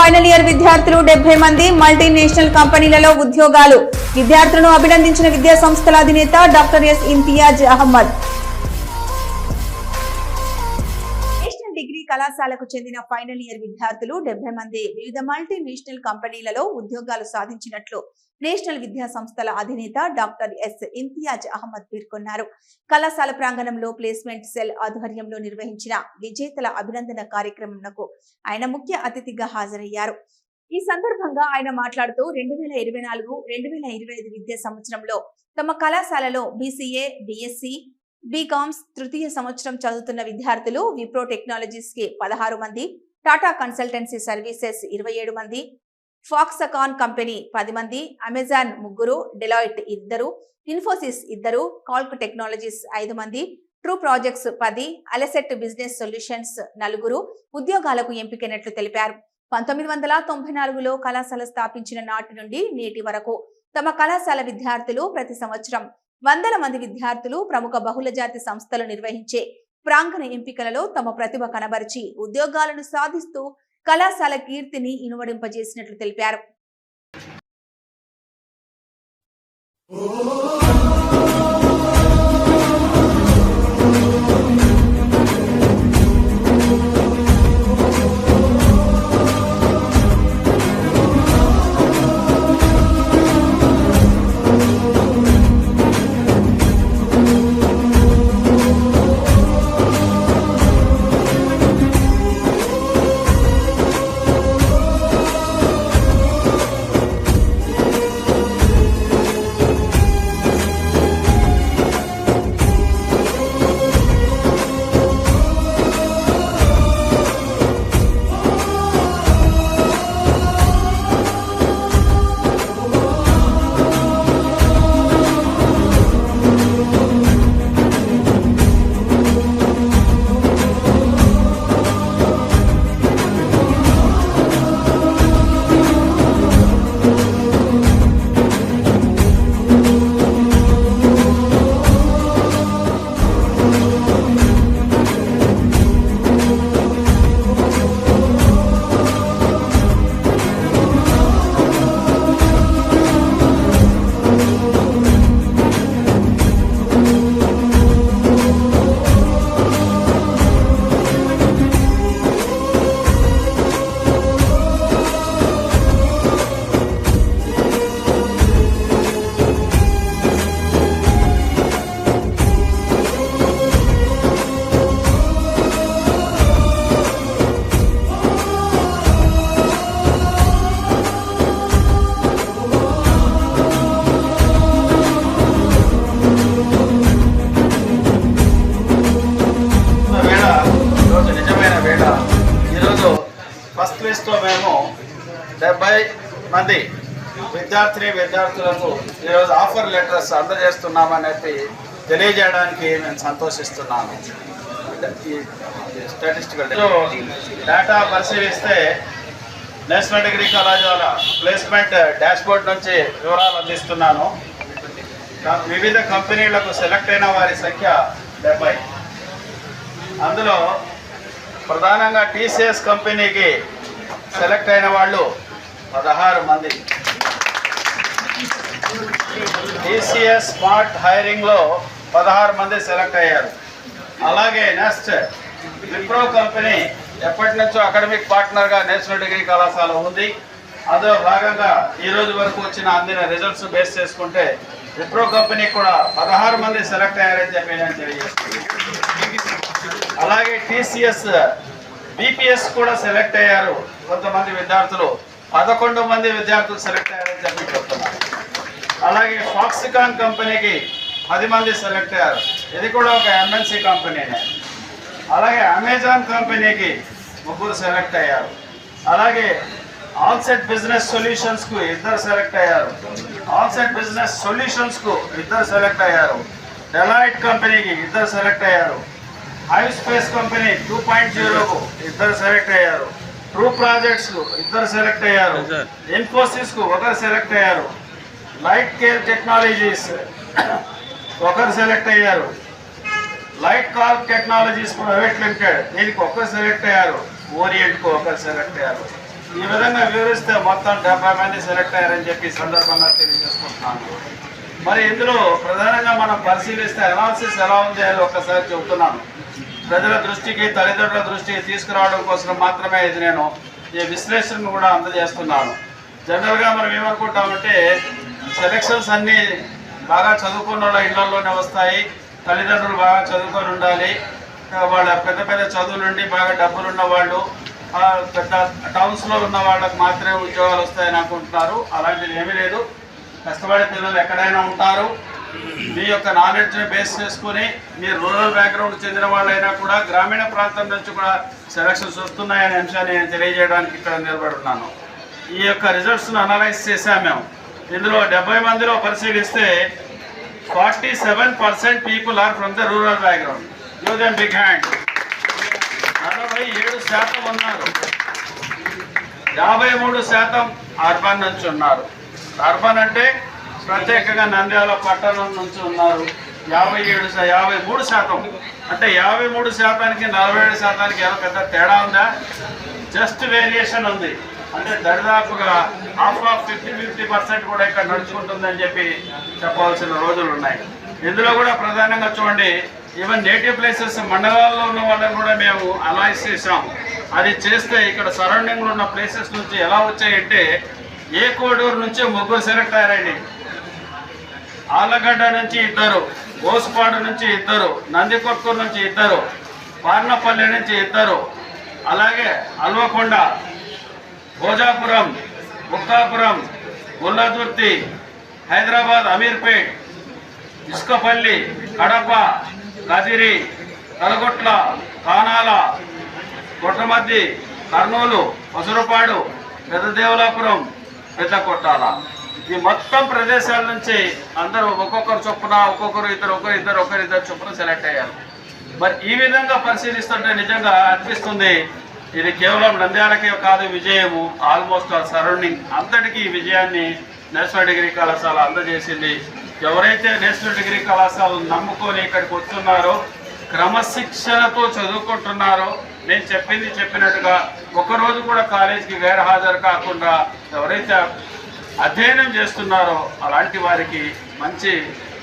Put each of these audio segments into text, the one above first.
Final year విద్యార్థులు డెబ్బై మంది మల్టీనేషనల్ కంపెనీలలో ఉద్యోగాలు. విద్యార్థులను అభినందించిన విద్యా సంస్థల అధినేత doctor S Imtiaz Ahmed. National degree కళాశాలకు చెందిన ఫైనల్ ఇయర్ విద్యార్థులు డెబ్బై మంది వివిధ మల్టీనేషనల్ కంపెనీలలో ఉద్యోగాలు సాధించినట్లు నేషనల్ విద్యా సంస్థల అధినేత డాక్టర్ ఎస్ ఇంతియాజ్ అహ్మద్ పేర్కొన్నారు. కళాశాల ప్రాంగణంలో ప్లేస్మెంట్ సెల్ ఆధ్వర్యంలో నిర్వహించిన విజేతల అభినందన కార్యక్రమంకు ఆయన ముఖ్య అతిథిగా హాజరయ్యారు. ఈ సందర్భంగా ఆయన మాట్లాడుతూ రెండు వేల ఇరవై నాలుగు రెండు వేల ఇరవై ఐదు విద్యా సంవత్సరంలో తమ కళాశాలలో బీసీఏ బిఎస్సి బీకామ్స్ తృతీయ సంవత్సరం చదువుతున్న విద్యార్థులు విప్రో టెక్నాలజీస్కి పదహారు మంది టాటా కన్సల్టెన్సీ సర్వీసెస్ ఇరవై ఏడు మంది ఫాక్సకాన్ కంపెనీ పది మంది అమెజాన్ ముగ్గురు డెలాయిట్ ఇద్దరు ఇన్ఫోసిస్ ఇద్దరు కాల్క్ టెక్నాలజీస్ ఐదు మంది ట్రూ ప్రాజెక్ట్స్ పది అలెసెట్ బిజినెస్ సొల్యూషన్స్ నలుగురు ఉద్యోగాలకు ఎంపికైనట్లు తెలిపారు. పంతొమ్మిది వందల తొంభై నాలుగులో కళాశాల స్థాపించిన నాటి నుండి నేటి వరకు తమ కళాశాల విద్యార్థులు ప్రతి సంవత్సరం వందల మంది విద్యార్థులు ప్రముఖ బహుళజాతి సంస్థలు నిర్వహించే ప్రాంగణ ఎంపికలలో తమ ప్రతిభ కనబరిచి ఉద్యోగాలను సాధిస్తూ కళాశాల కీర్తిని ఇనువడింపజేసినట్లు తెలిపారు. డెబ్బై మంది విద్యార్థిని విద్యార్థులకు ఈరోజు ఆఫర్ లెటర్స్ అందజేస్తున్నామనేది తెలియజేయడానికి మేము సంతోషిస్తున్నాను. Statistical data. పరిశీలిస్తే నేషనల్ డిగ్రీ కళాశాల ప్లేస్మెంట్ డాష్బోర్డ్ నుంచి వివరాలు అందిస్తున్నాను. వివిధ కంపెనీలకు సెలెక్ట్ అయిన వారి సంఖ్య డెబ్బై. అందులో ప్రధానంగా టీసీఎస్ కంపెనీకి సెలెక్ట్ అయిన వాళ్ళు పదహారు మంది. టీసీఎస్ స్మార్ట్ హైరింగ్లో పదహారు మంది సెలెక్ట్ అయ్యారు. అలాగే నెక్స్ట్ విప్రో కంపెనీ ఎప్పటి నుంచో అకాడమిక్ పార్ట్నర్గా నేషనల్ డిగ్రీ కళాశాల ఉంది. అందులో భాగంగా ఈ రోజు వరకు వచ్చిన అందిన రిజల్ట్స్ బేస్ చేసుకుంటే విప్రో కంపెనీ కూడా పదహారు మంది సెలెక్ట్ అయ్యారని చెప్పి నేను తెలియజేస్తున్నాను. అలాగే టీసీఎస్ బీపీఎస్ కూడా సెలెక్ట్ అయ్యారు కొంతమంది విద్యార్థులు. పదకొండు మంది విద్యార్థులు సెలెక్ట్ అయ్యారని చెప్పి చెప్తున్నారు. అలాగే ఫాక్సికాన్ కంపెనీకి పది మంది సెలెక్ట్ అయ్యారు. ఇది కూడా ఒక ఎంఎన్సి కంపెనీనే అలాగే అమెజాన్ కంపెనీకి ముగ్గురు సెలెక్ట్ అయ్యారు. అలాగే ఆల్సెట్ బిజినెస్ సొల్యూషన్స్కు ఇద్దరు సెలెక్ట్ అయ్యారు. ఆల్సెట్ బిజినెస్ సొల్యూషన్స్కు ఇద్దరు సెలెక్ట్ అయ్యారు. డెలాయిట్ కంపెనీకి ఇద్దరు సెలెక్ట్ అయ్యారు. Hi space company two point జీరోకు ఇద్దరు సెలెక్ట్ అయ్యారు. ట్రూ ప్రాజెక్ట్స్కు ఇద్దరు సెలెక్ట్ అయ్యారు. ఇన్ఫోసిస్కు ఒకరు సెలెక్ట్ అయ్యారు. లైట్ కేర్ టెక్నాలజీస్ ఒకరు సెలెక్ట్ అయ్యారు. Light call technologies private limited దీనికి ఒకరు సెలెక్ట్ అయ్యారు. ఓరియంట్కు ఒకరు సెలెక్ట్ అయ్యారు. ఈ విధంగా వివరిస్తే మొత్తం డెబ్బై మంది సెలెక్ట్ అయ్యారని చెప్పి సందర్భంగా తెలియజేసుకుంటున్నాను. మరి ఇందులో ప్రధానంగా మనం పరిశీలిస్తే అనాలిసిస్ ఎలా ఉంది అని ఒక్కసారి చెబుతున్నాను. ప్రజల దృష్టికి తల్లిదండ్రుల దృష్టికి తీసుకురావడం కోసం మాత్రమే ఇది నేను ఈ విశ్లేషణను కూడా అందజేస్తున్నాను. జనరల్గా మనం ఏమనుకుంటామంటే సెలక్షన్స్ అన్నీ బాగా చదువుకున్న వాళ్ళ ఇళ్ళలోనే వస్తాయి తల్లిదండ్రులు బాగా చదువుకొని ఉండాలి వాళ్ళ పెద్ద పెద్ద చదువులుండి బాగా డబ్బులు ఉన్న వాళ్ళు పెద్ద టౌన్స్లో ఉన్న వాళ్ళకి మాత్రమే ఉద్యోగాలు వస్తాయని అనుకుంటున్నారు. అలాంటిది ఏమీ లేదు. కష్టపడే పిల్లలు ఎక్కడైనా ఉంటారు. మీ యొక్క నాలెడ్జ్ని బేస్ చేసుకుని మీరు రూరల్ బ్యాక్గ్రౌండ్ చెందిన వాళ్ళైనా కూడా గ్రామీణ ప్రాంతం నుంచి కూడా సెలక్షన్స్ వస్తున్నాయనే అంశాన్ని నేను తెలియజేయడానికి ఇక్కడ నిలబడున్నాను ఈ యొక్క రిజల్ట్స్ను అనలైజ్ చేశాం మేము. ఇందులో డెబ్బై మందిలో పరిశీలిస్తే forty seven percent people are from the rural background you then big hand అరవై ఏడు శాతం ఉన్నారు. యాభై మూడు శాతం అర్బన్ నుంచి ఉన్నారు. అర్బన్ అంటే ప్రత్యేకంగా నంద్యాల పట్టణం నుంచి ఉన్నారు. యాభై ఏడు యాభై మూడు శాతం. అంటే యాభై మూడు శాతానికి నలభై ఏడు శాతానికి ఏమైనా పెద్ద తేడా ఉందా? జస్ట్ వేరియేషన్ ఉంది. అంటే దరిదాపుగా half of fifty fifty percent కూడా ఇక్కడ నడుచుకుంటుందని చెప్పి చెప్పవలసిన రోజులు ఉన్నాయి. ఇందులో కూడా ప్రధానంగా చూడండి ఈవెన్ నేటివ్ ప్లేసెస్ మండలాల్లో ఉన్న వాళ్ళని కూడా మేము అనలైజ్ చేసాం అది చేస్తే ఇక్కడ సరౌండింగ్లో ఉన్న ప్లేసెస్ నుంచి ఎలా వచ్చాయంటే ఏ కోడూరు నుంచి ముగ్గురు సెలెక్ట్ అయ్యారండి. ఆలగడ్డ నుంచి ఇద్దరు గోసుపాడు నుంచి ఇద్దరు నందికొట్కూరు నుంచి ఇద్దరు పార్నపల్లి నుంచి ఇద్దరు అలాగే అల్వకొండ భోజాపురం బుక్కాపురం గుల్లదుర్తి హైదరాబాద్ అమీర్పేట్ ఇసుకపల్లి కడప కదిరి కలగొట్ల కానాల కొట్టమద్ది కర్నూలు పసురపాడు పెద్దదేవలాపురం పెద్ద కొట్టాల ఈ మొత్తం ప్రదేశాల నుంచి అందరూ ఒక్కొక్కరు చొప్పున ఒక్కొక్కరు ఇద్దరు ఒకరు ఇద్దరు ఒకరు ఇద్దరు చొప్పున సెలెక్ట్ అయ్యారు. మరి ఈ విధంగా పరిశీలిస్తుంటే నిజంగా అనిపిస్తుంది ఇది కేవలం నంద్యాలకే కాదు విజయము ఆల్మోస్ట్ ఆ సరౌండింగ్ అంతటికీ ఈ విజయాన్ని నేషనల్ డిగ్రీ కళాశాల అందజేసింది. ఎవరైతే నేషనల్ డిగ్రీ కళాశాలను నమ్ముకొని ఇక్కడికి వస్తున్నారో క్రమశిక్షణతో చదువుకుంటున్నారో నేను చెప్పింది చెప్పినట్టుగా ఒకరోజు కూడా కాలేజీకి వేరే హాజరు కాకుండా ఎవరైతే అధ్యయనం చేస్తున్నారో అలాంటి వారికి మంచి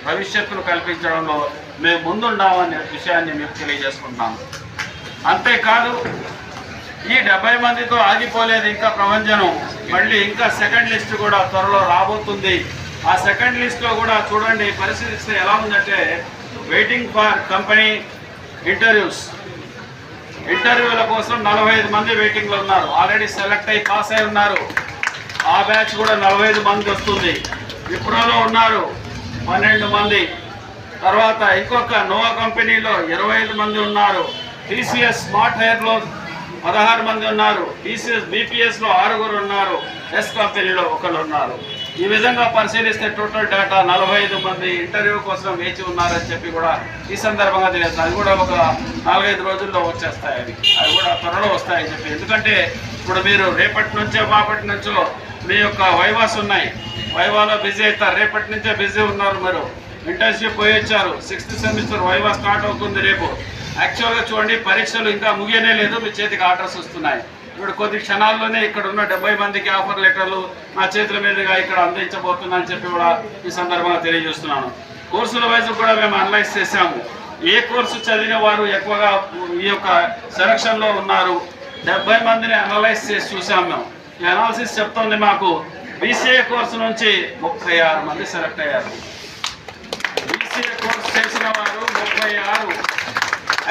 భవిష్యత్తును కల్పించడంలో మేము ముందున్నామనే విషయాన్ని మీకు తెలియజేసుకుంటున్నాము అంతేకాదు ఈ డెబ్బై మందితో ఆగిపోలేదు ఇంకా ప్రపంచం మళ్ళీ ఇంకా సెకండ్ లిస్ట్ కూడా త్వరలో రాబోతుంది. ఆ సెకండ్ లిస్ట్లో కూడా చూడండి పరిశీలిస్తే ఎలా ఉందంటే వెయిటింగ్ ఫర్ కంపెనీ ఇంటర్వ్యూస్. ఇంటర్వ్యూల కోసం నలభై ఐదు మంది వెయిటింగ్లో ఉన్నారు. ఆల్రెడీ సెలెక్ట్ అయి పాస్ అయి ఉన్నారు. ఆ బ్యాచ్ కూడా నలభై ఐదు మంది వస్తుంది. విప్రోలో ఉన్నారు పన్నెండు మంది. తర్వాత ఇంకొక నోవా కంపెనీలో ఇరవై ఐదు మంది ఉన్నారు. టీసీఎస్ స్మార్ట్ హెయిర్లో పదహారు మంది ఉన్నారు. టీసీఎస్ బీపీఎస్లో ఆరుగురు ఉన్నారు. ఎస్ కంపెనీలో ఒకరు ఉన్నారు. ఈ విధంగా పరిశీలిస్తే టోటల్ డేటా నలభై ఐదు మంది ఇంటర్వ్యూ కోసం వేచి ఉన్నారని చెప్పి కూడా ఈ సందర్భంగా తెలియదు అది కూడా ఒక నాలుగైదు రోజుల్లో వచ్చేస్తాయి అవి. అవి కూడా త్వరలో వస్తాయని చెప్పి. ఎందుకంటే ఇప్పుడు మీరు రేపటి నుంచో బాపటి నుంచో మీ యొక్క వైవాస్ ఉన్నాయి. వైవాలో బిజీ అవుతారు. రేపటి నుంచే బిజీ ఉన్నారు మీరు. ఇంటర్న్షిప్ పోయి వచ్చారు. సిక్స్త్ సెమిస్టర్ వైవా స్టార్ట్ అవుతుంది రేపు. యాక్చువల్గా చూడండి పరీక్షలు ఇంకా ముగియనే లేదు. మీ చేతికి ఆర్డర్స్ వస్తున్నాయి. ఇప్పుడు కొద్ది క్షణాల్లోనే ఇక్కడ ఉన్న డెబ్బై మందికి ఆఫర్ లెటర్లు నా చేతుల మీదుగా ఇక్కడ అందించబోతున్నా అని చెప్పి కూడా ఈ సందర్భంగా తెలియజేస్తున్నాను. కోర్సుల వైజ్ కూడా మేము అనలైజ్ చేశాము. ఏ కోర్సు చదివిన వారు ఎక్కువగా ఈ యొక్క సెలక్షన్లో ఉన్నారు? డెబ్బై మందిని అనలైజ్ చేసి చూసాం మేము. అనాలిసిస్ చెప్తోంది మాకు. బీసీఏ కోర్సు నుంచి ముప్పై ఆరు మంది సెలెక్ట్ అయ్యారు. బీసీఏ కోర్స్ చేసిన వారు ముప్పై ఆరు.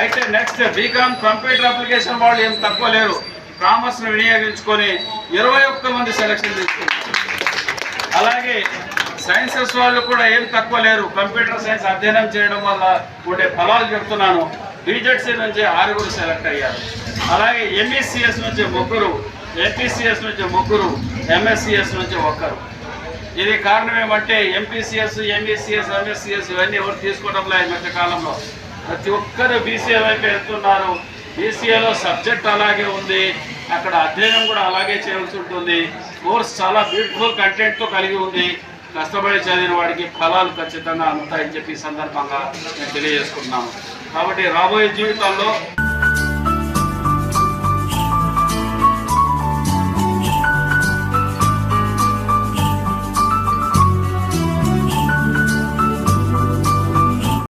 అయితే నెక్స్ట్ బీకామ్ కంప్యూటర్ అప్లికేషన్ వాళ్ళు ఏం తక్కువ లేరు. కామర్స్ను వినియోగించుకొని ఇరవై ఒక్క మంది సెలక్షన్ తీసుకున్నారు. అలాగే సైన్సెస్ వాళ్ళు కూడా ఏం తక్కువ లేరు. కంప్యూటర్ సైన్స్ అధ్యయనం చేయడం వల్ల ఉండే ఫలాలు చెప్తున్నాను. బీజెడ్సీ నుంచి ఆరుగురు సెలెక్ట్ అయ్యారు. అలాగే ఎంఈసిఎస్ నుంచి ముగ్గురు ఎంపీసీఎస్ నుంచి ముగ్గురు ఎంఎస్సిఎస్ నుంచి ఒక్కరు. ఇది కారణం ఏమంటే ఎంపీసీఎస్ ఎంఈసీఎస్ ఎంఎస్సిఎస్ ఇవన్నీ ఎవరు తీసుకోవడం లేదు ఈ మధ్య కాలంలో. ప్రతి ఒక్కరు బీసీఏ వైపు వెళ్తున్నారు. బీసీఏలో సబ్జెక్ట్ అలాగే ఉంది. అక్కడ అధ్యయనం కూడా అలాగే చేయవలసి ఉంటుంది. కోర్స్ చాలా బ్యూటిఫుల్ కంటెంట్తో కలిగి ఉంది. కష్టపడి చదివిన వాడికి ఫలాలు ఖచ్చితంగా అందుతాయని చెప్పి సందర్భంగా నేను తెలియజేసుకుంటున్నాను. కాబట్టి రాబోయే జీవితాల్లో